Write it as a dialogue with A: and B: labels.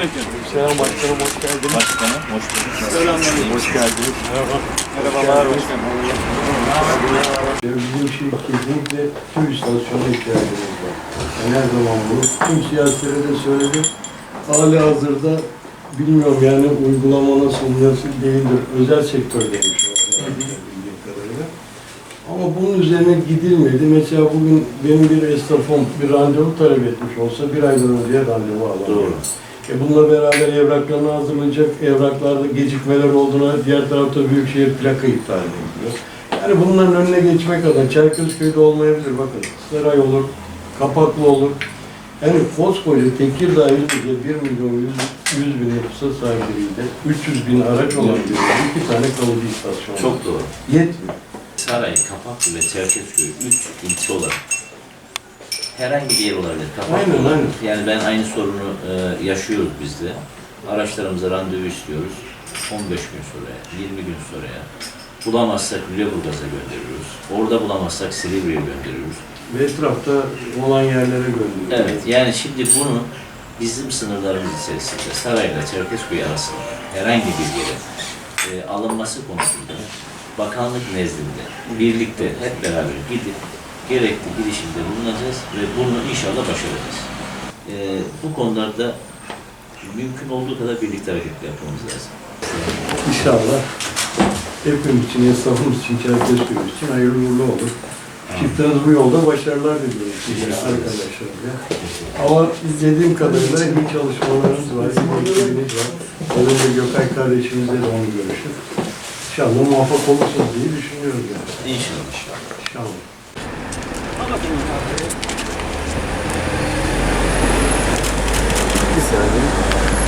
A: Selamünaleyküm.
B: Selam başkanım hoş geldiniz.
A: Başkanım, hoş bulduk.
B: Selamünaleyküm. Hoş geldiniz. Merhaba.
A: Merhabalar, geldiniz.
B: Bizim şey kesinlikle tüm istasyona ihtiyacımız var. Yani her zaman bunu tüm siyasilere de söyledim. Hali hazırda bilmiyorum yani uygulama nasıl nasıl değildir. Özel sektördeymiş o yani bildiğim kadarıyla. Ama bunun üzerine gidilmedi. Mesela bugün benim bir esnafım bir randevu talep etmiş olsa bir aydan önceye randevu alamıyor.
A: Doğru.
B: E bununla beraber evraklarını hazırlayacak, evraklarda gecikmeler olduğuna diğer tarafta Büyükşehir plaka iptal ediliyor. Yani bunların önüne geçmek adına Çerkezköy'de olmayabilir bakın. Saray olur, Kapaklı olur. Yani koskoca Tekirdağ ilinde 1 milyon 100, 100 bin nüfusa sahip birinde 300 bin araç olan bir ilde iki tane kalıcı istasyon var.
C: Çok doğru.
B: Yetmiyor.
C: Saray, Kapaklı ve Çerkezköy üç ilçe olarak herhangi bir yer olabilir. Kapaklı
B: Aynen,
C: olabilir.
B: aynen.
C: Yani ben aynı sorunu e, yaşıyoruz biz de. Araçlarımıza randevu istiyoruz. 15 gün sonra, 20 gün sonra. Bulamazsak Lüleburgaz'a gönderiyoruz. Orada bulamazsak Silivri'ye gönderiyoruz.
B: Ve etrafta olan yerlere gönderiyor.
C: Evet, yani şimdi bunu bizim sınırlarımız içerisinde Saray'la Çerkezköy arasında herhangi bir yere e, alınması konusunda bakanlık nezdinde birlikte hep beraber gidip gerekli girişimde bulunacağız ve bunu inşallah başaracağız. E, bu konularda mümkün olduğu kadar birlikte hareket yapmamız lazım.
B: İnşallah hepimiz için, esnafımız için, Çerkezköy için hayırlı uğurlu olur. Çıktığınız bu yolda başarılar diliyorum size arkadaşlar. Ya. Ama izlediğim kadarıyla iyi çalışmalarınız var, iyi ekibiniz var. Önce Gökay kardeşimizle de onu görüştük. İnşallah muvaffak olursunuz diye düşünüyoruz yani.
C: İnşallah.
B: İnşallah.
D: Bir saniye.